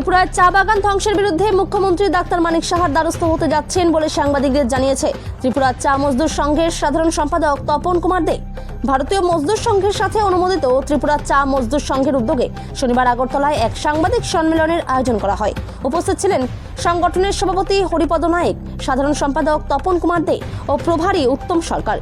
ত্রিপুরার চা বাগান ধ্বংসের বিরুদ্ধে মুখ্যমন্ত্রী ডাক্তার মানিক সাহার দ্বারস্থ হতে যাচ্ছেন বলে সাংবাদিকদের জানিয়েছে। ত্রিপুরার চা মজদুর সংঘের সাধারণ সম্পাদক তপন কুমার দে ভারতীয় মজদুর সংঘের সাথে অনুমোদিত ত্রিপুরা চা মজদুর সংঘের উদ্যোগে শনিবার আগরতলায় এক সাংবাদিক সম্মেলনের আয়োজন করা হয়। উপস্থিত ছিলেন সংগঠনের সভাপতি হরিপদ নায়েক, সাধারণ সম্পাদক তপন কুমার দে ও প্রভারী উত্তম সরকার।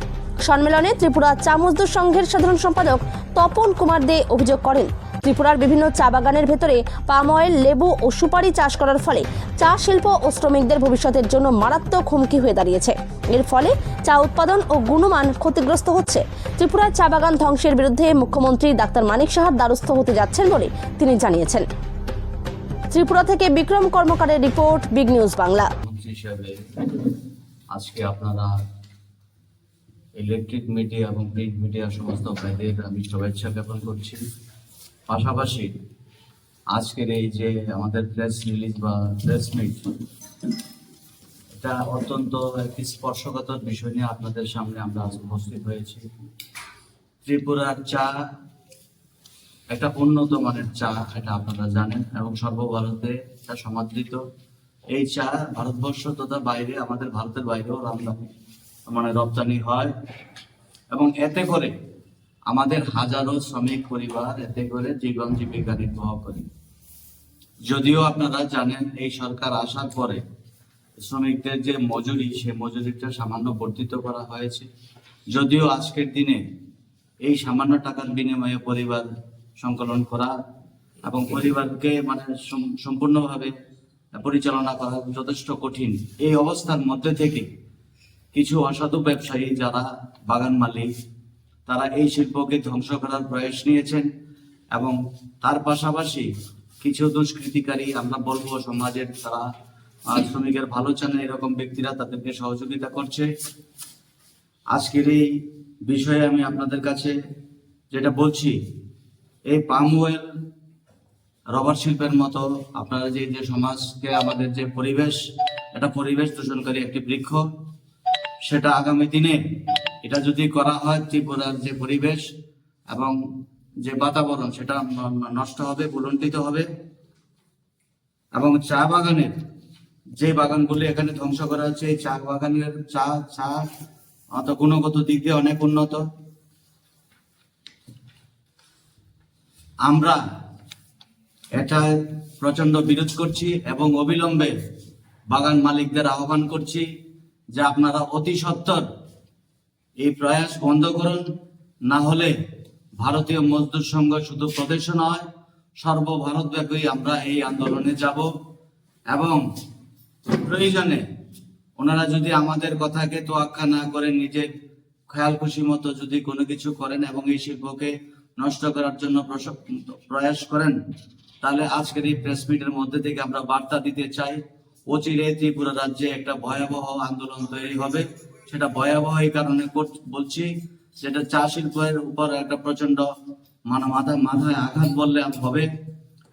সম্মেলনে ত্রিপুরা চা মজদুর সংঘের সাধারণ সম্পাদক তপন কুমার দে অভিযোগ করেন ত্রিপুরার বিভিন্ন চা বাগানের ভেতরে পাম অয়েল, লেবু ও সুপারি চাষ করার ফলে চা শিল্প ও শ্রমিকদের ভবিষ্যতের জন্য মারাত্মক হুমকি হয়ে দাঁড়িয়েছে। এর ফলে চা উৎপাদন ও গুণমান ক্ষতিগ্রস্ত হচ্ছে। ত্রিপুরার চা বাগান ধ্বংসের বিরুদ্ধে মুখ্যমন্ত্রী ডাক্তার মানিক সাহার দ্বারস্থ হতে যাচ্ছেন বলে তিনি জানিয়েছেন। ত্রিপুরা থেকে বিক্রম কর্মকারের রিপোর্ট, বিগ নিউজ বাংলা। আজকে আপনারা ইলেকট্রিক মিডিয়া এবং প্রিন্ট মিডিয়া সমস্ত ভাইদের আমি শুভেচ্ছা জ্ঞাপন করছি। পাশাপাশি আজকের এই যে আমাদের প্রেস রিলিজ বা প্রেস মিট এটা অত্যন্ত একটি স্পর্শকাতর বিষয় নিয়ে আপনাদের সামনে আমরা আজ উপস্থিত হয়েছি। ত্রিপুরার চা, একটা উন্নত মানের চা, এটা আপনারা জানেন, এবং সর্বভারতে এটা সমাদৃত। এই চা ভারতবর্ষ তথা বাইরে, আমাদের ভারতের বাইরেও আমদানি মানে রপ্তানি হয়, এবং এতে করে আমাদের হাজারো শ্রমিক পরিবার এতে করে জীবন জীবিকা নির্বাহ করে। যদিও আপনারা জানেন, এই সরকার আসার পরে শ্রমিকদের যে মজুরি সে মজুরিটা সামান্য বর্ধিত করা হয়েছে। যদিও আজকের দিনে এই সামান্য টাকার বিনিময়ে পরিবার সংকলন করা এবং পরিবারকে মানে সম্পূর্ণভাবে পরিচালনা করা যথেষ্ট কঠিন। এই অবস্থার মধ্যে থেকে কিছু অসাধু ব্যবসায়ী যারা বাগান মালিক তারা এই শিল্পকে ধ্বংস করার প্রয়াস নিয়েছেন এবং তার পাশাপাশি কিছু দুষ্কৃতিকারী, আমরা বলব সমাজের তারা শ্রমিকের ভালো চান এরকম ব্যক্তিরা তাদেরকে সহযোগিতা করছে। আজকের এই বিষয়ে আমি আপনাদের কাছে যেটা বলছি, এই পাম ওয়েল রবার শিল্পের মতো আপনারা যে যে সমাজকে, আমাদের যে পরিবেশ, এটা পরিবেশ দূষণকারী একটি বৃক্ষ, সেটা আগামী দিনে এটা যদি করা হয় ত্রিপুরার যে পরিবেশ এবং যে বাতাবরণ, সেটা নষ্ট হবে বুলন্টিত হবে। এবং চা বাগানের যে বাগানগুলি এখানে ধ্বংস করা হচ্ছে, এই চা বাগানের চা চা অত গুণগত দিক দিয়ে অনেক উন্নত। আমরা এটা প্রচণ্ড বিরোধ করছি এবং অবিলম্বে বাগান মালিকদের আহ্বান করছি যে আপনারা অতি সত্বর এই প্রয়াস বন্ধ করুন। না হলে ভারতীয় মজদুর সংঘ শুধু প্রদেশে নয়, সর্বভারতব্যাপী আমরা এই আন্দোলনে যাব এবং প্রয়োজনে ওনারা যদি আমাদের কথাকে তোয়াক্কা না করে নিজের খেয়াল খুশি মতো যদি কোনো কিছু করেন এবং এই শিল্পকে নষ্ট করার জন্য প্রয়াস করেন, তাহলে আজকের এই প্রেস মিটের মধ্যে থেকে আমরা বার্তা দিতে চাই অচিরে ত্রিপুরা রাজ্যে একটা ভয়াবহ আন্দোলন তৈরি হবে। সেটা ভয়াবহ এই কারণে বলছি যেটা চা শিল্পের উপর একটা প্রচণ্ড মানে মাথা মাথায় আঘাত বললে হবে।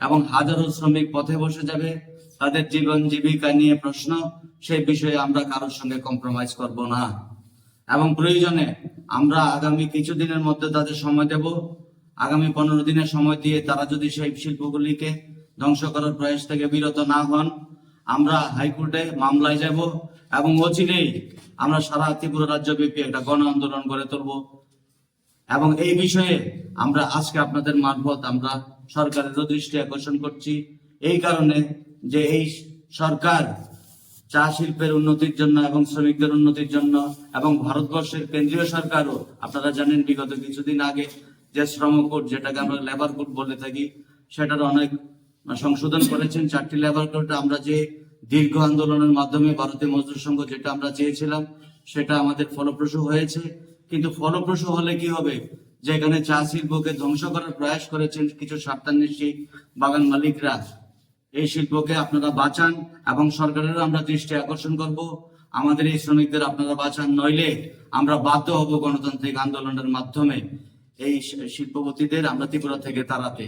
এবং হাজারো শ্রমিক পথে বসে যাবে। তাদের জীবন জীবিকা নিয়ে প্রশ্ন, সেই বিষয়ে আমরা কারোর সঙ্গে কম্প্রোমাইজ করব না। এবং প্রয়োজনে আমরা আগামী কিছুদিনের মধ্যে তাদের সময় দেব। আগামী পনেরো দিনের সময় দিয়ে তারা যদি সেই শিল্পগুলিকে ধ্বংস করার প্রয়াস থেকে বিরত না হন, আমরা হাইকোর্টে মামলায় যাব। এবং অচিরেই আমরা সারা ত্রিপুরা রাজ্যব্যাপী একটা গণ আন্দোলন গড়ে তুলবো। এবং এই বিষয়ে আমরা আজকে আপনাদের মারফত আমরা সরকারেরও দৃষ্টি আকর্ষণ করছি। এই কারণে যে এই সরকার চা শিল্পের উন্নতির জন্য এবং শ্রমিকদের উন্নতির জন্য এবং ভারতবর্ষের কেন্দ্রীয় সরকারও, আপনারা জানেন বিগত কিছুদিন আগে যে শ্রম কোড, যেটাকে আমরা লেবার কোড বলে থাকি সেটার অনেক সংশোধন করেছেন। চারটি লেবার কোড আমরা যে দীর্ঘ আন্দোলনের মাধ্যমে ভারতীয় মজদুর সংঘ যেটা আমরা চেয়েছিলাম, সেটা আমাদের ফলপ্রসূ হয়েছে। কিন্তু ফলপ্রসূ হলে কি হবে? যেখানে চা শিল্পকে ধ্বংস করার প্রয়াস করেছেন কিছু স্বার্থান্বেষী বাগান মালিকরা, এই শিল্পকে আপনারা বাঁচান এবং সরকারেরও আমরা দৃষ্টি আকর্ষণ করব। আমাদের এই শ্রমিকদের আপনারা বাঁচান, নইলে আমরা বাধ্য হব গণতান্ত্রিক আন্দোলনের মাধ্যমে এই শিল্পপতিদের আমরা ত্রিপুরা থেকে তাড়াতে।